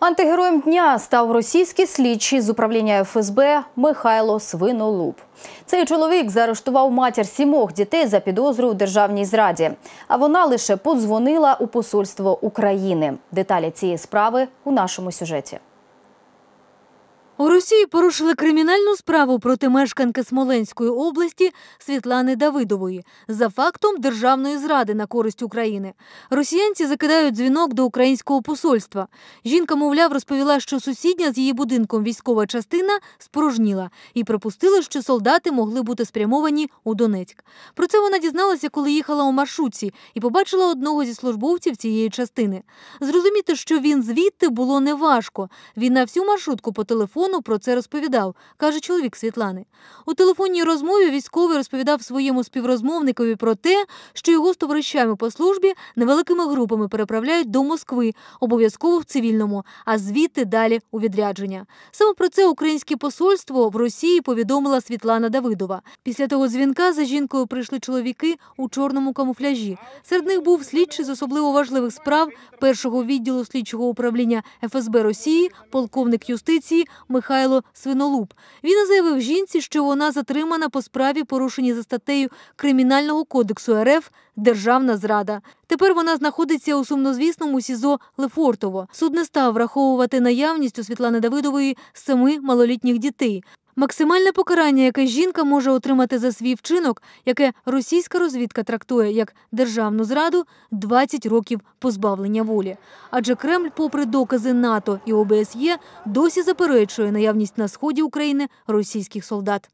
Антигероєм дня став російський слідчий з управління ФСБ Михайло Свинолуб. Цей чоловік заарештував матір сімох дітей за підозру у державній зраді. А вона лише подзвонила у посольство України. Деталі цієї справи у нашому сюжеті. У Росії порушили кримінальну справу проти мешканки Смоленської області Світлани Давидової за фактом державної зради на користь України. Росіянці закидають дзвінок до українського посольства. Жінка, мовляв, розповіла, що сусідня з її будинком військова частина спорожніла і припустила, що солдати могли бути спрямовані у Донецьк. Про це вона дізналася, коли їхала у маршрутці, і побачила одного зі службовців цієї частини. Зрозуміти, що він звідти було неважко. Він на всю маршрутку по телефону про це розповідав, каже чоловік Світлани. У телефонній розмові військовий розповідав своєму співрозмовникові про те, що його з товаришами по службі невеликими групами переправляють до Москви, обов'язково в цивільному, а звідти далі у відрядження. Саме про це українське посольство в Росії повідомила Світлана Давидова. Після того дзвінка за жінкою прийшли чоловіки у чорному камуфляжі. Серед них був слідчий з особливо важливих справ першого відділу слідчого управління ФСБ Росії, полковник юстиції Михайло Свинолуб. Він заявив жінці, що вона затримана по справі, порушеній за статтею Кримінального кодексу РФ Державна зрада. Тепер вона знаходиться у сумнозвісному СІЗО Лефортово. Суд не став враховувати наявність у Світлани Давидової семи малолітніх дітей. Максимальне покарання, яке жінка може отримати за свій вчинок, яке російська розвідка трактує як державну зраду, 20 років позбавлення волі. Адже Кремль, попри докази НАТО і ОБСЄ, досі заперечує наявність на сході України російських солдат.